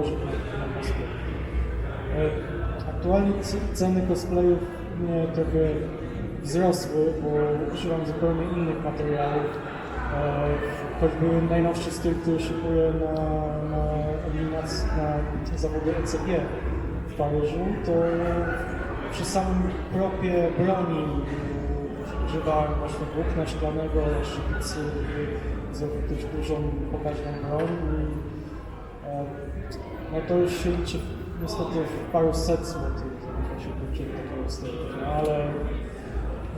na, na. E, Aktualnie ceny cosplayów mnie trochę wzrosły, bo używam zupełnie innych materiałów. E, Choćby najnowszy styl, który szykuję na, na, na zawody ECG w Paryżu, to przy samym propie broni używałem właśnie włókna szklanego, szybicy, zrobił też dużą, pokaźną broń. No to już się niestety w paru set złotych, się takiego stylu, no ale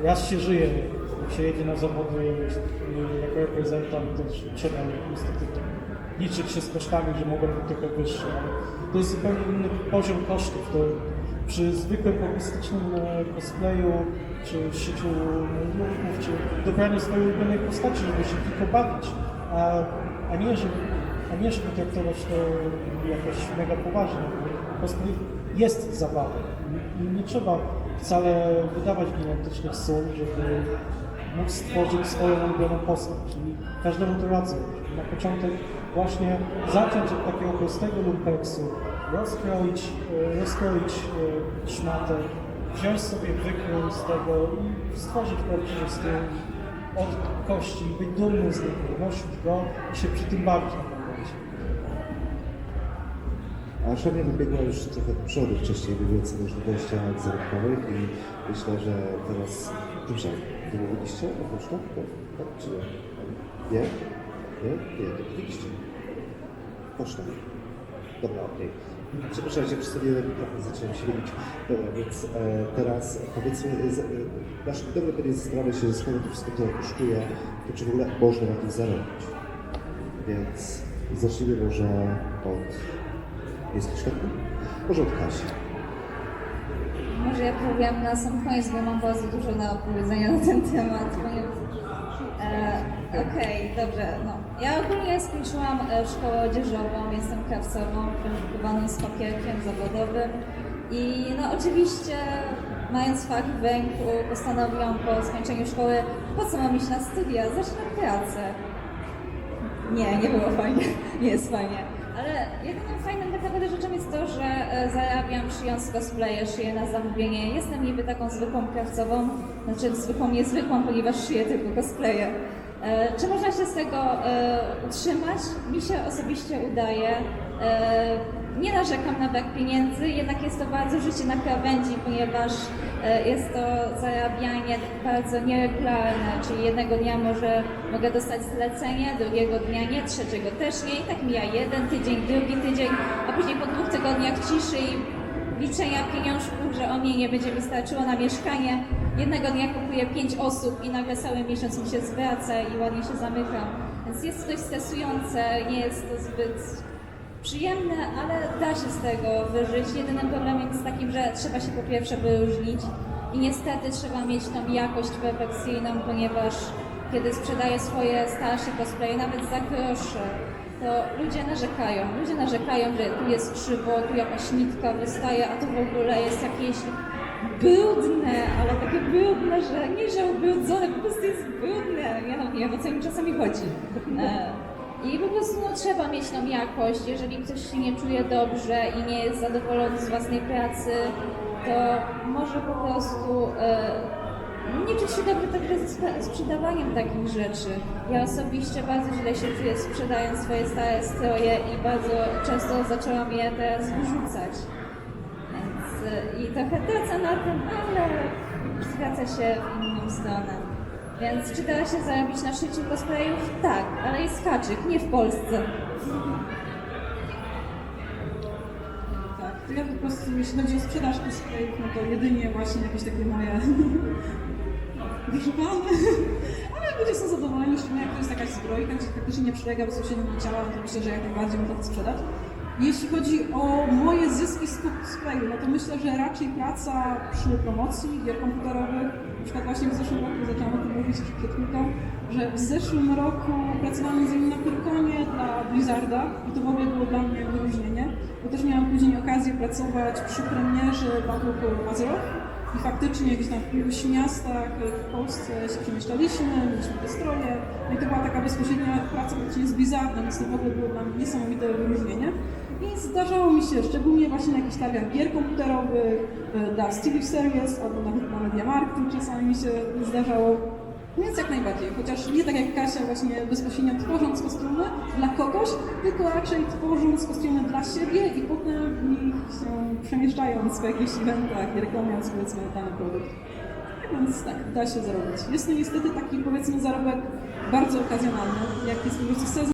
raz się żyje, jak się jedzie na zawody jako reprezentant, to trzeba niestety liczyć się z kosztami, że mogą być trochę wyższe, ale to jest zupełnie inny poziom kosztów. To przy zwykłym hobbystycznym e, cosplayu, czy szyciu nurków, czy dobraniu swojej ulubionej postaci, żeby się tylko bawić, a, a nie, żeby, a nie żeby traktować to jakoś mega poważnie. Cosplay jest zabawą i nie trzeba wcale wydawać gigantycznych sum, żeby móc stworzyć swoją ulubioną postać. Czyli każdemu to radzę. Na początek właśnie zacząć od takiego prostego lumpeksu, rozkroić, e, rozkroić e, szmatę, wziąć sobie wykrój z tego i stworzyć prawdziwy styl od kości, być dumny z niego, nosić go i się przy tym bawić Szania wybiegła już trochę do przodu wcześniej, mówiąc o możliwościach zarobkowych i myślę, że teraz... Dobrze, nie mówiliście o kosztach? Tak? tak? Czy nie? Nie? Nie? Nie, to mówiliście. Kosztach. Dobra, okej. Przepraszam, że przedstawiłem mikrofon, zacząłem się robić. Dobra, więc e, teraz powiedzmy, e, nasz dobry pewnie zastanawiał się, skoro to wszystko to kosztuje, to czy w ogóle można na tym zarobić. Więc zacznijmy może od... Jest taki? Może od Kasi. Może ja powiem na sam koniec, bo mam bardzo dużo na opowiedzenia na ten temat. ponieważ- E, Okej, dobrze. No. Ja ogólnie skończyłam e, szkołę odzieżową, jestem krawcową, kwalifikowaną z papierkiem zawodowym i no oczywiście mając fakt w ręku postanowiłam po skończeniu szkoły, po co mam iść na studia, zacznę pracę. Nie, nie było fajnie, nie jest fajnie. Ale jedyną fajną tak naprawdę rzeczą jest to, że e, zarabiam szyjąc cosplaye, szyję na zamówienie. Jestem niby taką zwykłą krawcową, znaczy zwykłą, niezwykłą, ponieważ szyję tylko cosplaye. E, czy można się z tego e, utrzymać? Mi się osobiście udaje. E, nie narzekam na brak pieniędzy, jednak jest to bardzo życie na krawędzi, ponieważ jest to zarabianie bardzo nieregularne, czyli jednego dnia może mogę dostać zlecenie, drugiego dnia nie, trzeciego też nie i tak mija jeden tydzień, drugi tydzień, a później po dwóch tygodniach ciszy i liczenia pieniążków, że o mnie nie będzie wystarczyło na mieszkanie. Jednego dnia kupuję pięć osób i nagle cały miesiąc mi się zwraca i ładnie się zamykam. Więc jest to dość stresujące, nie jest to zbyt przyjemne, ale da się z tego wyżyć. Jedynym problemem jest takim, że trzeba się po pierwsze wyróżnić i niestety trzeba mieć tą jakość perfekcyjną, ponieważ kiedy sprzedaję swoje starsze cosplaye, nawet za grosze, to ludzie narzekają. Ludzie narzekają, że tu jest krzywo, tu jakaś nitka wystaje, a to w ogóle jest jakieś brudne, ale takie brudne, że nie, że ubrudzone, po prostu jest brudne. Ja no wiem, o co mi czasami chodzi. E, I po prostu no, trzeba mieć tą jakość. Jeżeli ktoś się nie czuje dobrze i nie jest zadowolony z własnej pracy, to może po prostu e, nie czuć się dobrze także ze sprzedawaniem takich rzeczy. Ja osobiście bardzo źle się czuję sprzedając swoje stare stroje i bardzo często zaczęłam je teraz wyrzucać. Więc y, i trochę tracę na tym, ale zwraca się w inną stronę. Więc czy da się zarobić na szyciu cosplayów? Tak, ale jest haczyk, nie w Polsce. To ja po prostu, jeśli chodzi o sprzedaż cosplayów, no to jedynie właśnie jakieś takie moje wyszukane. Ale ludzie są zadowoleni, szczególnie jak to jest jakaś zbrojka, gdzie faktycznie nie przylega bezpośrednio do ciała, no to myślę, że jak najbardziej można to sprzedać. Jeśli chodzi o moje zyski z cosplayu, no to myślę, że raczej praca przy promocji gier komputerowych, przykład właśnie w zeszłym roku zaczęłam o tym mówić chwilką, że w zeszłym roku pracowałam między innymi na Pyrkonie dla Blizzarda i to w ogóle było dla mnie wyróżnienie, bo też miałam później okazję pracować przy premierze Battle for i faktycznie gdzieś tam w iluś miastach w Polsce się przemieszczaliśmy, mieliśmy te stroje, no i to była taka bezpośrednia praca praktycznie z Blizzardem, więc to w ogóle było dla mnie niesamowite wyróżnienie. I zdarzało mi się, szczególnie właśnie na jakichś targach gier komputerowych, e, dla Steve Series albo nawet na Mediamarktu czasami mi się zdarzało. Więc jak najbardziej, chociaż nie tak jak Kasia właśnie bezpośrednio tworząc kostiumy dla kogoś, tylko raczej tworząc kostiumy dla siebie i potem w nich się przemieszczając w jakichś eventach i reklamując powiedzmy dany produkt. Więc tak, da się zarobić. Jest to niestety taki powiedzmy zarobek bardzo okazjonalny, jak jest po prostu sezon